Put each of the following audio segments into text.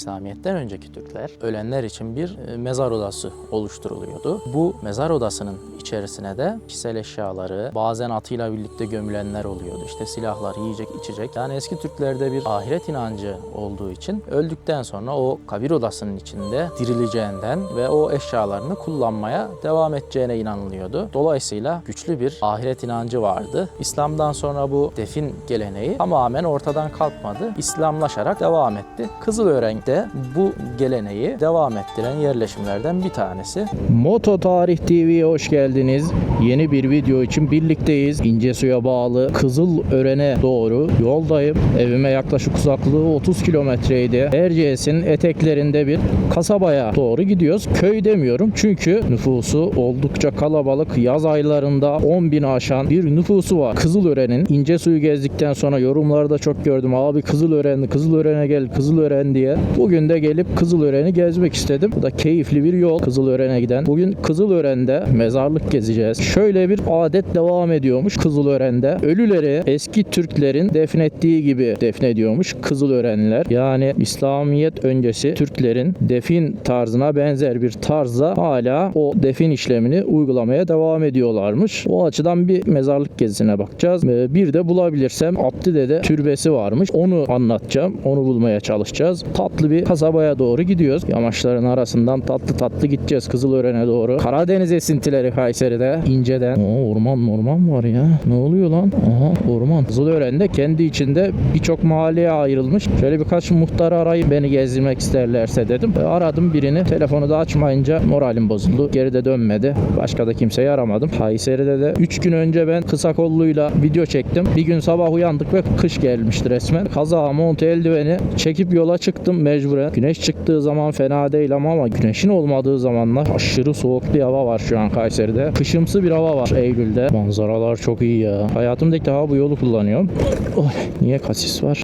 İslamiyet'ten önceki Türkler ölenler için bir e, mezar odası oluşturuluyordu. Bu mezar odasının içerisine de kişisel eşyaları, bazen atıyla birlikte gömülenler oluyordu. İşte silahlar, yiyecek, içecek. Yani eski Türklerde bir ahiret inancı olduğu için öldükten sonra o kabir odasının içinde dirileceğinden ve o eşyalarını kullanmaya devam edeceğine inanılıyordu. Dolayısıyla güçlü bir ahiret inancı vardı. İslam'dan sonra bu defin geleneği tamamen ortadan kalkmadı. İslamlaşarak devam etti. Kızılören'de bu geleneği devam ettiren yerleşimlerden bir tanesi. Moto Tarih TV'ye hoş geldiniz. Yeni bir video için birlikteyiz. İncesu'ya bağlı Kızılören'e doğru yoldayım. Evime yaklaşık uzaklığı 30 kilometreydi. Erciyes'in eteklerinde bir kasabaya doğru gidiyoruz. Köy demiyorum çünkü nüfusu oldukça kalabalık. Yaz aylarında 10 bin aşan bir nüfusu var. Kızılören'in İncesu'yu gezdikten sonra yorumlarda çok gördüm. Abi Kızılören, Kızılören'e gel, Kızılören diye. Bugün de gelip Kızılören'i gezmek istedim. Bu da keyifli bir yol Kızılören'e giden. Bugün Kızılören'de mezarlık gezeceğiz. Şöyle bir adet devam ediyormuş Kızılören'de. Ölüleri eski Türklerin defnettiği gibi defnediyormuş Kızılörenliler. Yani İslamiyet öncesi Türklerin defin tarzına benzer bir tarzda hala o defin işlemini uygulamaya devam ediyorlarmış. O açıdan bir mezarlık gezisine bakacağız. Ee, Bir de bulabilirsem Abdüdede türbesi varmış. Onu anlatacağım. Onu bulmaya çalışacağız. Tatlı bir kasabaya doğru gidiyoruz. Yamaçların arasından tatlı tatlı gideceğiz Kızılören'e doğru. Karadeniz esintileri Kayseri'de. İnceden. Oo, orman orman var ya. Ne oluyor lan? Aha orman. Kızılören'de kendi içinde birçok mahalleye ayrılmış. Şöyle birkaç muhtarı arayıp beni gezdirmek isterlerse dedim. E, aradım birini. Telefonu da açmayınca moralim bozuldu. Geri de dönmedi. Başka da kimseyi aramadım. Kayseri'de de 3 gün önce ben kısa kolluyla video çektim. Bir gün sabah uyandık ve kış gelmişti resmen. Kaza, mont, eldiveni çekip yola çıktım mecburen. Güneş çıktığı zaman fena değil ama ama güneşin olmadığı zamanlar aşırı soğuk bir hava var şu an Kayseri'de. Kışımsı bir hava var Eylül'de. Manzaralar çok iyi ya. Hayatımda ilk defa bu yolu kullanıyorum. Oy, niye kasis var?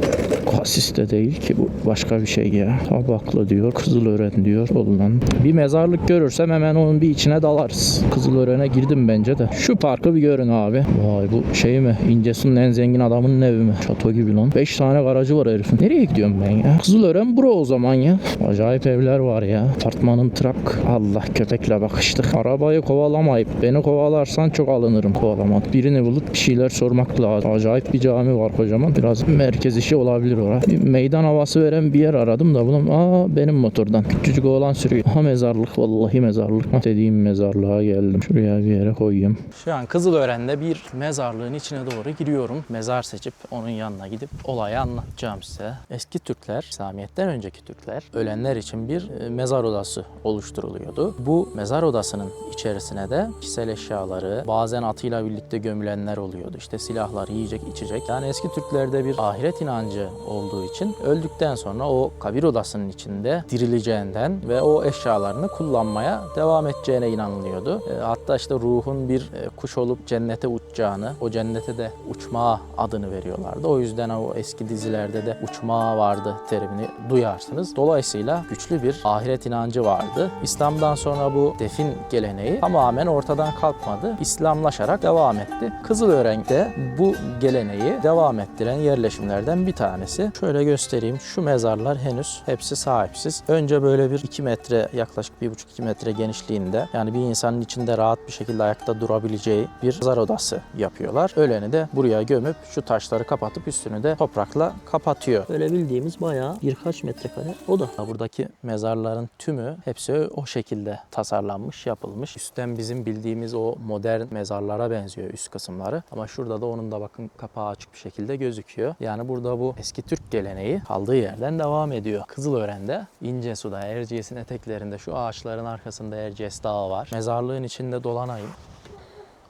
Kasis de değil ki bu başka bir şey ya. Tabaklı diyor, Kızılören diyor. Ulan bir mezarlık görürsem hemen onun bir içine dalarız. Kızılören'e girdim bence de. Şu parkı bir görün abi. Vay bu şey mi? İncesu'nun en zengin adamının evi mi? Çato gibi lan. 5 tane garajı var herifin. Nereye gidiyorum ben ya? Kızılören bura o zaman ya. Acayip evler var ya. Apartmanın trak. Allah köpekle bakıştık. Arabayı kovalamayıp beni kovalarsan çok alınırım kovalamadım. Birini bulup bir şeyler sormak lazım. Acayip bir cami var kocaman. Biraz merkez işi olabilir orası. Bir meydan havası veren bir yer aradım da bulam. Aa benim motordan. Küçücük oğlan sürüyor. Ha mezarlık vallahi mezarlık. Ha, dediğim mezarlığa geldim. Şuraya bir yere koyayım. Şu an Kızılören'de bir mezarlığın içine doğru giriyorum. Mezar seçip onun yanına gidip olayı anlatacağım size. Eski Türkler, İslamiyet'ten önceki Türkler ölenler için bir e, mezar odası oluşturuluyordu. Bu mezar odasının içerisine de kişisel eşyaları, bazen atıyla birlikte gömülenler oluyordu. İşte silahlar, yiyecek, içecek. Yani eski Türklerde bir ahiret inancı olduğu için öldükten sonra o kabir odasının içinde dirileceğinden ve o eşyalarını kullanmaya devam edeceğine inanılıyordu. E, Hatta işte ruhun bir e, kuş olup cennete uçacağını, o cennete de uçmağa adını veriyorlardı. O yüzden o eski dizilerde de uçmağa vardı terimini duyarsınız. Dolayısıyla güçlü bir ahiret inancı vardı. İslam'dan sonra bu defin geleneği tamamen ortadan kalkmadı. İslamlaşarak devam etti. Kızılören'de bu geleneği devam ettiren yerleşimlerden bir tanesi. Şöyle göstereyim. Şu mezarlar henüz hepsi sahipsiz. Önce böyle bir 2 metre yaklaşık 1,5-2 metre genişliğinde yani bir insanın içinde rahat bir şekilde ayakta durabileceği bir mezar odası yapıyorlar. Öleni de buraya gömüp şu taşları kapatıp üstünü de toprakla kapatıyor. Böyle bildiğimiz bayağı birkaç metrekare oda. Buradaki mezarların tümü hepsi o şekilde tasarlanmış, yapılmış. Üstten bizim bildiğimiz o modern mezarlara benziyor üst kısımları. Ama şurada da onun da bakın kapağı açık bir şekilde gözüküyor. Yani burada bu eski Türk geleneği kaldığı yerden devam ediyor. Kızılören'de İncesu'da Erciyes'in eteklerinde şu ağaçların arkasında Erciyes Dağı var. Mezarlığın içinde dolanayım.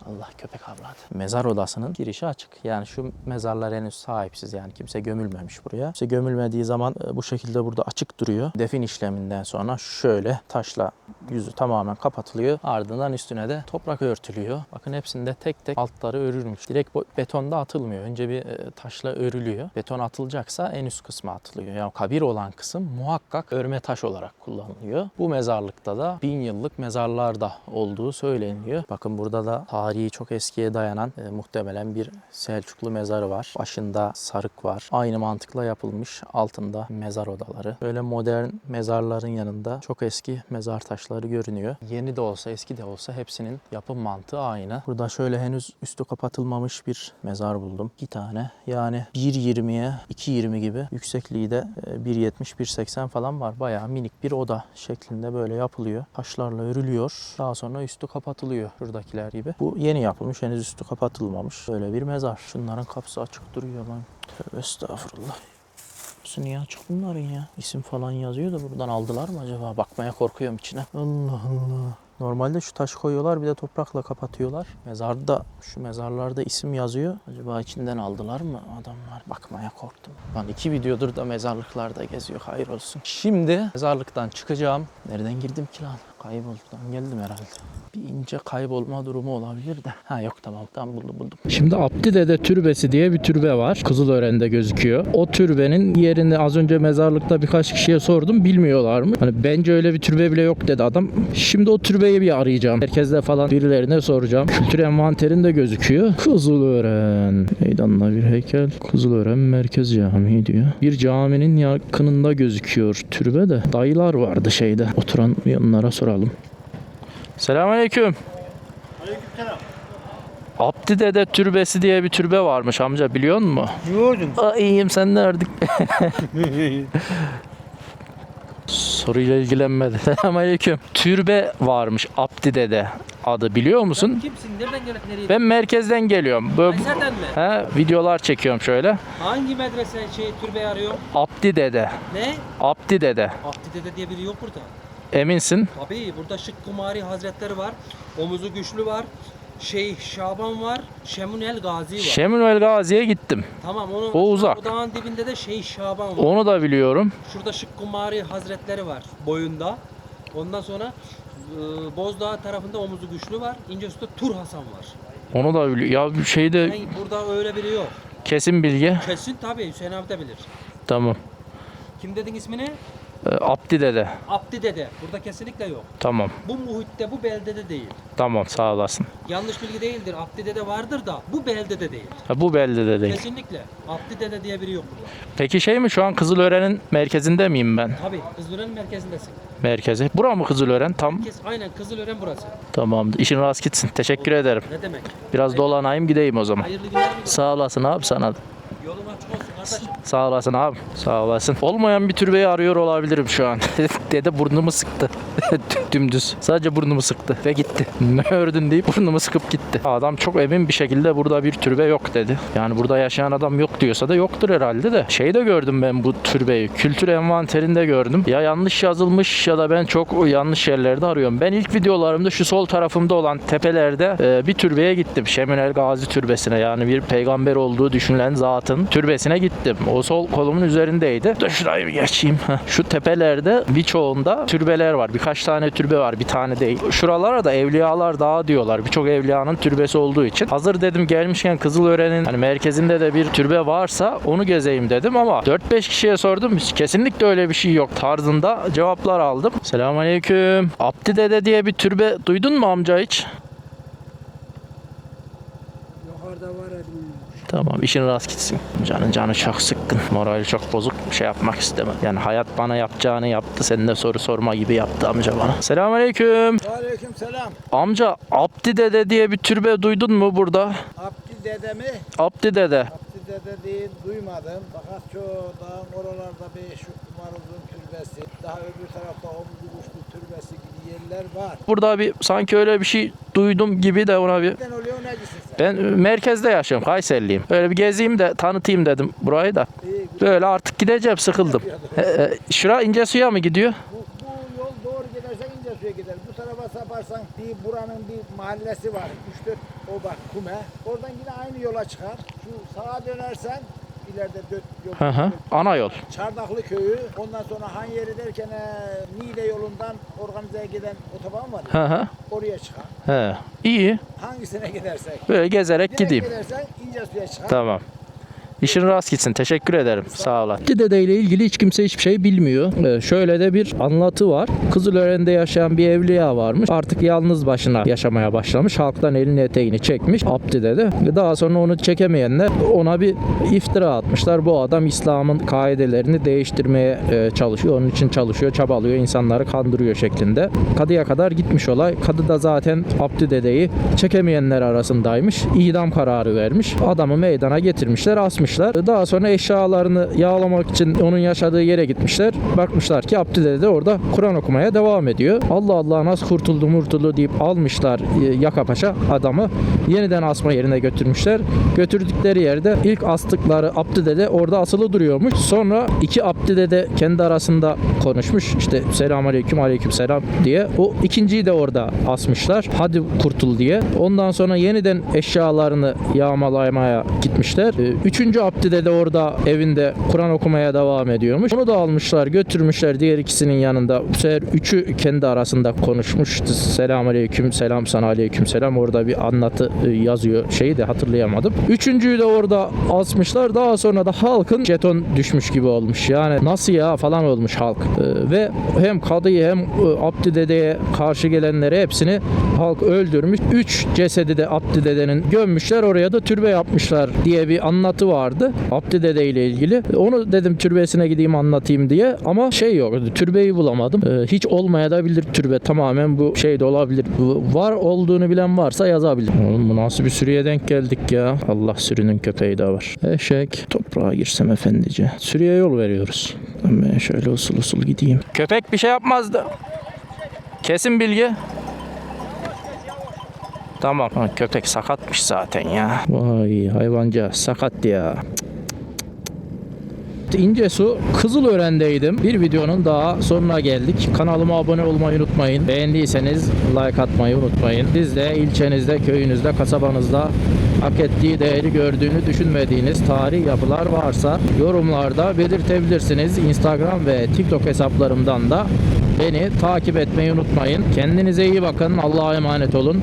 Allah köpek avladı. Mezar odasının girişi açık. Yani şu mezarlar henüz sahipsiz yani kimse gömülmemiş buraya. Kimse gömülmediği zaman e, bu şekilde burada açık duruyor. Defin işleminden sonra şöyle taşla yüzü tamamen kapatılıyor. Ardından üstüne de toprak örtülüyor. Bakın hepsinde tek tek altları örülmüş. Direkt betonda atılmıyor. Önce bir e, taşla örülüyor. Beton atılacaksa en üst kısmı atılıyor. Yani kabir olan kısım muhakkak örme taş olarak kullanılıyor. Bu mezarlıkta da bin yıllık mezarlar da olduğu söyleniyor. Bakın burada da tarihi tarihi çok eskiye dayanan e, muhtemelen bir Selçuklu mezarı var. Başında sarık var. Aynı mantıkla yapılmış altında mezar odaları. Böyle modern mezarların yanında çok eski mezar taşları görünüyor. Yeni de olsa eski de olsa hepsinin yapım mantığı aynı. Burada şöyle henüz üstü kapatılmamış bir mezar buldum. İki tane. Yani 1.20'ye 2.20 gibi yüksekliği de e, 1.70-1.80 falan var. Bayağı minik bir oda şeklinde böyle yapılıyor. Taşlarla örülüyor. Daha sonra üstü kapatılıyor şuradakiler gibi. Bu yeni yapılmış. Henüz üstü kapatılmamış. Böyle bir mezar. Şunların kapısı açık duruyor lan. Tövbe estağfurullah. Kapısı niye açık bunların ya? İsim falan yazıyor da buradan aldılar mı acaba? Bakmaya korkuyorum içine. Allah Allah. Normalde şu taş koyuyorlar bir de toprakla kapatıyorlar. Mezarda şu mezarlarda isim yazıyor. Acaba içinden aldılar mı adamlar? Bakmaya korktum. Lan iki videodur da mezarlıklarda geziyor. Hayır olsun. Şimdi mezarlıktan çıkacağım. Nereden girdim ki lan? Kayboldum. Geldim herhalde. Bir ince kaybolma durumu olabilir de. Ha yok tamam tamam buldum buldum. Şimdi Abdidede Türbesi diye bir türbe var. Kızılören'de gözüküyor. O türbenin yerini az önce mezarlıkta birkaç kişiye sordum. Bilmiyorlar mı? Hani bence öyle bir türbe bile yok dedi adam. Şimdi o türbeyi bir arayacağım. Herkeste falan birilerine soracağım. Kültür envanterinde gözüküyor. Kızılören. Meydanla bir heykel. Kızılören Merkez Camii diyor. Bir caminin yakınında gözüküyor türbe de. Dayılar vardı şeyde. Oturan yanlara soralım. Selamünaleyküm. Abdidede türbesi diye bir türbe varmış amca biliyor musun? Yiyordum. Aa, iyiyim sen nerede? Soruyla ilgilenmedi. Selamünaleyküm. Türbe varmış Abdide'de adı biliyor musun? Kimsin? Nereden gelip nereye? Ben merkezden geliyorum. Böyle mi? he, videolar çekiyorum şöyle. Hangi medrese şey türbe arıyor? Abdide'de. Ne? Abdide'de. Abdidede diye biri yok burada. Eminsin? Tabii burada Şık Kumari Hazretleri var. Omuzu güçlü var. Şeyh Şaban var. Şemunel Gazi var. Şeminvel Gazi'ye gittim. tamam onu O uzak. O dağın dibinde de Şeyh Şaban var. Onu da biliyorum. Şurada Şık Kumari Hazretleri var boyunda. Ondan sonra e, Bozdağ tarafında omuzu güçlü var. İncesu'da Tur Hasan var. Onu da biliyorum. Ya bir şeyde Yani burada öyle biri yok. kesin bilgi. Kesin tabii Hüseyin abi de bilir. Tamam. Kim dedin ismini? Ee, Abdide'de. Abdi dede. Burada kesinlikle yok. Tamam. Bu muhitte bu beldede değil. Tamam sağ olasın. Yanlış bilgi değildir. Abdi dede vardır da bu beldede değil. Ha, bu beldede değil. Kesinlikle. Abdi dede diye biri yok burada. Peki şey mi şu an Kızılören'in merkezinde miyim ben? Tabii Kızılören merkezindesin. Merkezi. Bura mı Kızılören? Tam Kes, aynen Kızılören burası. tamamdır. İşin rast gitsin. Teşekkür ederim. Ne demek? Biraz dolanayım gideyim o zaman. Hayırlı günler? Sağ olasın abi sana da. Yolun açık olsun. Sağ olasın abi. Sağ olasın. Olmayan bir türbeyi arıyor olabilirim şu an. Dede burnumu sıktı. Dümdüz. Sadece burnumu sıktı ve gitti. Ne ördün deyip burnumu sıkıp gitti. Adam çok emin bir şekilde burada bir türbe yok dedi. Yani burada yaşayan adam yok diyorsa da yoktur herhalde de. Şey de gördüm ben bu türbeyi. Kültür envanterinde gördüm. Ya yanlış yazılmış ya da ben çok yanlış yerlerde arıyorum. Ben ilk videolarımda şu sol tarafımda olan tepelerde e, bir türbeye gittim. Şeminel Gazi Türbesi'ne yani bir peygamber olduğu düşünülen zatın türbesine gittim. O sol kolumun üzerindeydi. Dur şurayı bir geçeyim. Şu tepelerde birçoğunda türbeler var. Birkaç tane türbe var. Bir tane değil. Şuralara da Evliyalar Dağı diyorlar. Birçok evliyanın türbesi olduğu için. Hazır dedim gelmişken Kızılören'in hani merkezinde de bir türbe varsa onu gezeyim dedim ama 4-5 kişiye sordum. Kesinlikle öyle bir şey yok tarzında cevaplar aldım. Selamünaleyküm. Abdi Dede diye bir türbe duydun mu amca hiç? Yukarıda var elim. Tamam işin rast gitsin. Canın canı çok sıkkın. Morali çok bozuk. Şey yapmak istemem. Yani hayat bana yapacağını yaptı. Sen de soru sorma gibi yaptı amca bana. Selamünaleyküm. Aleyküm selam. Amca Abdi Dede diye bir türbe duydun mu burada? Abdi dede mi? Abdi Dede. Abdi dede değil duymadım. Fakat şu dağın oralarda bir şu kumarızın türbesi. Daha öbür tarafta gibi yerler var. Burada bir sanki öyle bir şey duydum gibi de ona bir Neden oluyor necisin sen? ben merkezde yaşıyorum. Kayserliyim. Böyle bir gezeyim de tanıtayım dedim burayı da. İyi, Böyle artık gideceğim sıkıldım. E, e, şura ince suya mı gidiyor? bu, bu yol doğru gidersen ince suya gider. Bu tarafa saparsan bir buranın bir mahallesi var. 3-4 o bak kume. Oradan yine aynı yola çıkar. Şu sağa dönersen ileride dört yol. Hı hı. Ana yol. Çardaklı köyü, ondan sonra Han yeri derken e, Niğde yolundan organizeye giden otoban var ya, Hı hı. oraya çıkar. He. İyi. Hangisine gidersek. Böyle gezerek Direkt gideyim. gidersen ince suya çıkar. Tamam. İşin rast gitsin. Teşekkür ederim. Sağ ol. Abdi Dede ile ilgili hiç kimse hiçbir şey bilmiyor. Ee, şöyle de bir anlatı var. Kızılören'de yaşayan bir evliya varmış. Artık yalnız başına yaşamaya başlamış. Halktan elini eteğini çekmiş Abdi Dede. Daha sonra onu çekemeyenler ona bir iftira atmışlar. Bu adam İslam'ın kaidelerini değiştirmeye e, çalışıyor. Onun için çalışıyor, çabalıyor, insanları kandırıyor şeklinde. Kadıya kadar gitmiş olay. Kadı da zaten Abdi Dede'yi çekemeyenler arasındaymış. İdam kararı vermiş. Adamı meydana getirmişler, gitmişler. Daha sonra eşyalarını yağlamak için onun yaşadığı yere gitmişler. Bakmışlar ki Abdüdede de orada Kur'an okumaya devam ediyor. Allah Allah nasıl kurtuldu murtuldu deyip almışlar e, Yaka Paşa adamı. Yeniden asma yerine götürmüşler. Götürdükleri yerde ilk astıkları Abdüdede orada asılı duruyormuş. Sonra iki Abdüdede kendi arasında konuşmuş. İşte selam aleyküm aleyküm selam diye. O ikinciyi de orada asmışlar. Hadi kurtul diye. Ondan sonra yeniden eşyalarını yağmalamaya gitmişler. E, üçüncü 3. Abdide de orada evinde Kur'an okumaya devam ediyormuş. Onu da almışlar götürmüşler diğer ikisinin yanında. Bu sefer üçü kendi arasında konuşmuş. Selam aleyküm, selam sana aleyküm selam. Orada bir anlatı e, yazıyor. Şeyi de hatırlayamadım. Üçüncüyü de orada asmışlar. Daha sonra da halkın jeton düşmüş gibi olmuş. Yani nasıl ya falan olmuş halk. E, ve hem kadıyı hem e, Abdi dedeye karşı gelenleri hepsini halk öldürmüş. Üç cesedi de Abdi dedenin gömmüşler. Oraya da türbe yapmışlar diye bir anlatı var vardı. Abdi Dede ile ilgili. Onu dedim türbesine gideyim anlatayım diye. Ama şey yok. Türbeyi bulamadım. Ee, hiç olmaya da bilir türbe. Tamamen bu şey de olabilir. Var olduğunu bilen varsa yazabilir. Oğlum bu nasıl bir sürüye denk geldik ya. Allah sürünün köpeği de var. Eşek. Toprağa girsem efendice. Sürüye yol veriyoruz. Ben şöyle usul usul gideyim. Köpek bir şey yapmazdı. Kesin bilgi. Tamam. Köpek sakatmış zaten ya. Vay hayvanca sakat ya. İncesu Kızılören'deydim. Bir videonun daha sonuna geldik. Kanalıma abone olmayı unutmayın. Beğendiyseniz like atmayı unutmayın. Siz de ilçenizde, köyünüzde, kasabanızda hak ettiği değeri gördüğünü düşünmediğiniz tarihi yapılar varsa yorumlarda belirtebilirsiniz. Instagram ve TikTok hesaplarımdan da beni takip etmeyi unutmayın. Kendinize iyi bakın. Allah'a emanet olun.